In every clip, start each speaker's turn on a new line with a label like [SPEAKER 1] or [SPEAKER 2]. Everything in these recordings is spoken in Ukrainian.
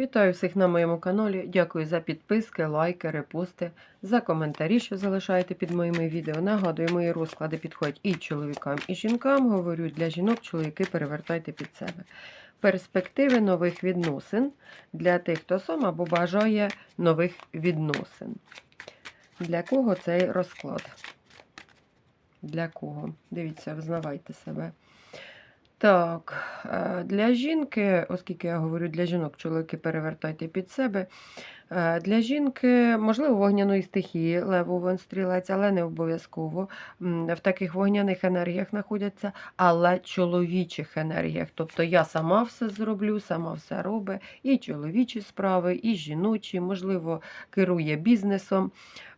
[SPEAKER 1] Вітаю всіх на моєму каналі. Дякую за підписки, лайки, репости, за коментарі, що залишаєте під моїми відео. Нагадую, мої розклади підходять і чоловікам, і жінкам. Говорю для жінок, чоловіки перевертайте під себе. Перспективи нових відносин для тих, хто сам або бажає нових відносин. Для кого цей розклад? Для кого? Дивіться, взнавайте себе. Так, е, для жінки, оскільки я говорю для жінок, чоловіки перевертайте під себе. Е, Для жінки, можливо, вогняної стихії, левовий стрілець, але не обов'язково. В таких вогняних енергіях знаходяться, але чоловічих енергіях. Тобто я сама все зроблю, сама все робить, і чоловічі справи, і жіночі, можливо, керує бізнесом,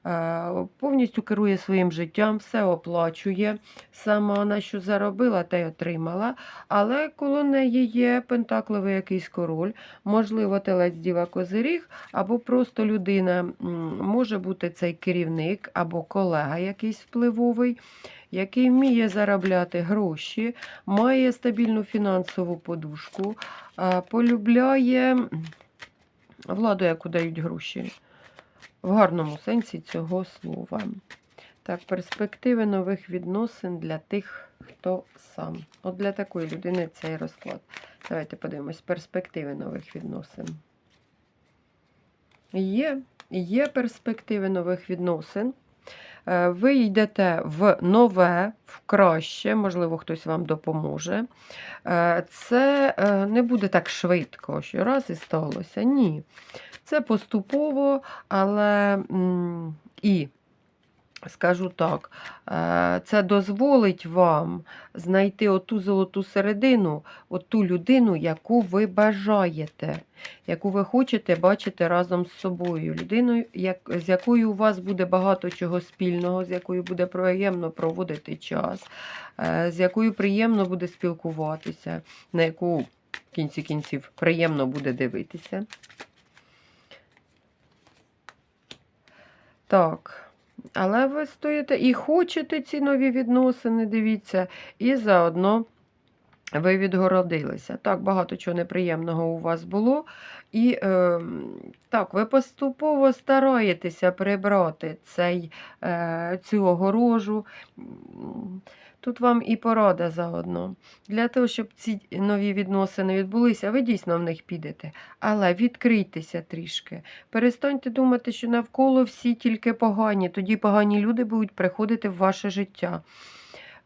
[SPEAKER 1] е, повністю керує своїм життям, все оплачує. Сама на що заробила, те й отримала. Але коло неї є пентакловий якийсь король, можливо, телець діва козиріг, або просто людина може бути цей керівник або колега якийсь впливовий, який вміє заробляти гроші, має стабільну фінансову подушку, полюбляє владу, яку дають гроші. В гарному сенсі цього слова. Так, перспективи нових відносин для тих, хто сам. От для такої людини цей розклад. Давайте подивимось, перспективи нових відносин. Є, є перспективи нових відносин. Е, Ви йдете в нове, в краще, можливо, хтось вам допоможе. Е, Це е, не буде так швидко, що раз і сталося. Ні. Це поступово, але і скажу так, е, це дозволить вам знайти оту золоту середину, оту людину, яку ви бажаєте, яку ви хочете бачити разом з собою. Людиною, як, з якою у вас буде багато чого спільного, з якою буде приємно проводити час, е, з якою приємно буде спілкуватися, на яку в кінці кінців приємно буде дивитися. Так. Але ви стоїте і хочете ці нові відносини, дивіться, і заодно ви відгородилися. Так, багато чого неприємного у вас було. І е, так, ви поступово стараєтеся прибрати цей, е, цю огорожу. Тут вам і порада заодно. Для того, щоб ці нові відносини відбулися, ви дійсно в них підете. Але відкрийтеся трішки. Перестаньте думати, що навколо всі тільки погані, тоді погані люди будуть приходити в ваше життя.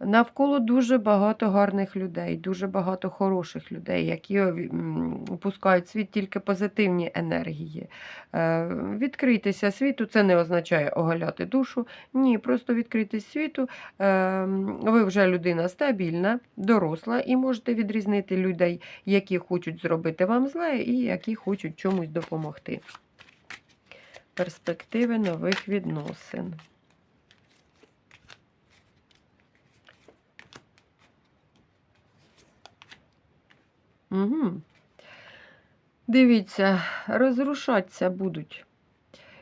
[SPEAKER 1] Навколо дуже багато гарних людей, дуже багато хороших людей, які м, пускають в світ тільки позитивні енергії. Е, Відкрийтеся світу, це не означає оголяти душу. Ні, просто відкритись світу. Е, Ви вже людина стабільна, доросла, і можете відрізнити людей, які хочуть зробити вам зле, і які хочуть чомусь допомогти. Перспективи нових відносин. Угу. Дивіться, розрушатися будуть.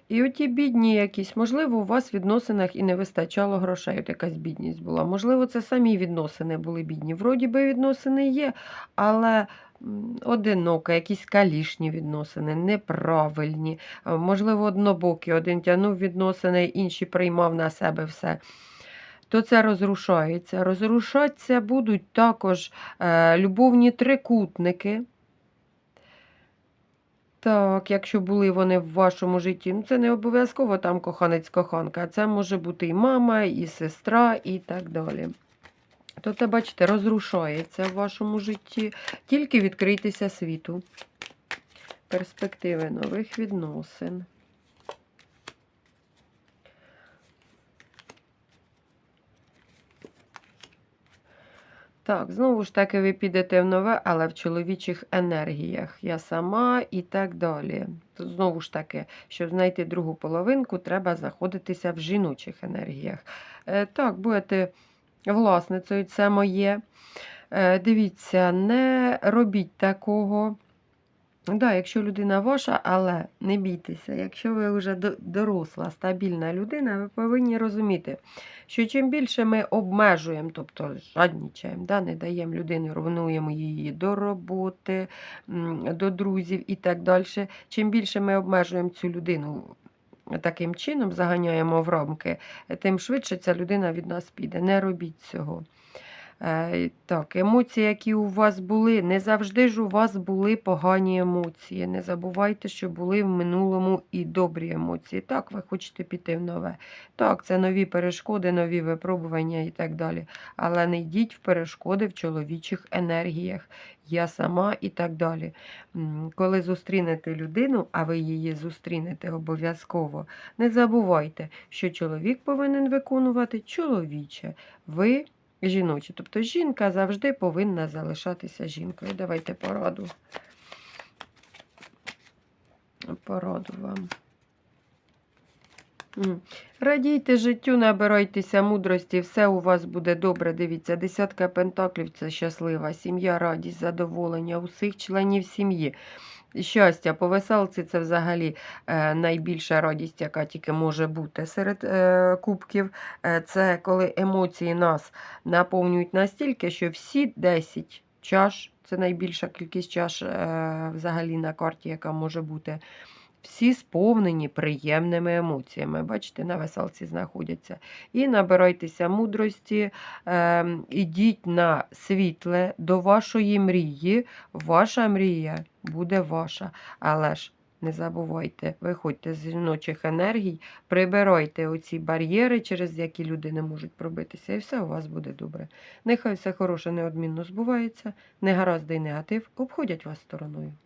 [SPEAKER 1] І оті бідні якісь, можливо, у вас в відносинах і не вистачало грошей, от якась бідність була. Можливо, це самі відносини були бідні. Вроді би відносини є, але м, одиноко, якісь калішні відносини, неправильні. Можливо, однобокі, один тягнув відносини, інший приймав на себе все. То це розрушається. Розрушатися будуть також е, любовні трикутники. Так, якщо були вони в вашому житті, ну це не обов'язково там коханець-коханка, це може бути і мама, і сестра, і так далі. То це, бачите, розрушається в вашому житті. Тільки відкрийтеся світу. Перспективи нових відносин. Так, знову ж таки, ви підете в нове, але в чоловічих енергіях. Я сама і так далі. Знову ж таки, щоб знайти другу половинку, треба знаходитися в жіночих енергіях. Е, так, будете власницею, це моє. Е, дивіться, не робіть такого. Да, якщо людина ваша, але не бійтеся, якщо ви вже доросла, стабільна людина, ви повинні розуміти, що чим більше ми обмежуємо, тобто жаднічаємо, да, не даємо людині, руйнуємо її до роботи, до друзів і так далі, чим більше ми обмежуємо цю людину таким чином, заганяємо в рамки, тим швидше ця людина від нас піде. Не робіть цього. Е, Так, емоції, які у вас були, не завжди ж у вас були погані емоції. Не забувайте, що були в минулому і добрі емоції. Так, ви хочете піти в нове. Так, це нові перешкоди, нові випробування і так далі. Але не йдіть в перешкоди в чоловічих енергіях. Я сама і так далі. Коли зустрінете людину, а ви її зустрінете обов'язково, не забувайте, що чоловік повинен виконувати чоловіче. Ви жіночі. Тобто жінка завжди повинна залишатися жінкою. Давайте пораду. Пораду вам. Радійте життю, набирайтеся мудрості, все у вас буде добре. Дивіться, десятка пентаклів це щаслива, сім'я, радість, задоволення усіх членів сім'ї. Щастя, по веселці це взагалі е, найбільша радість, яка тільки може бути серед е, кубків. Е, це коли емоції нас наповнюють настільки, що всі 10 чаш, це найбільша кількість чаш взагалі на карті, яка може бути. Всі сповнені приємними емоціями. Бачите, на веселці знаходяться. І набирайтеся мудрості, е, ідіть на світле до вашої мрії. Ваша мрія буде ваша. Але ж не забувайте, виходьте з жіночих енергій, прибирайте оці бар'єри, через які люди не можуть пробитися, і все у вас буде добре. Нехай все хороше неодмінно збувається, негаразди й негатив обходять вас стороною.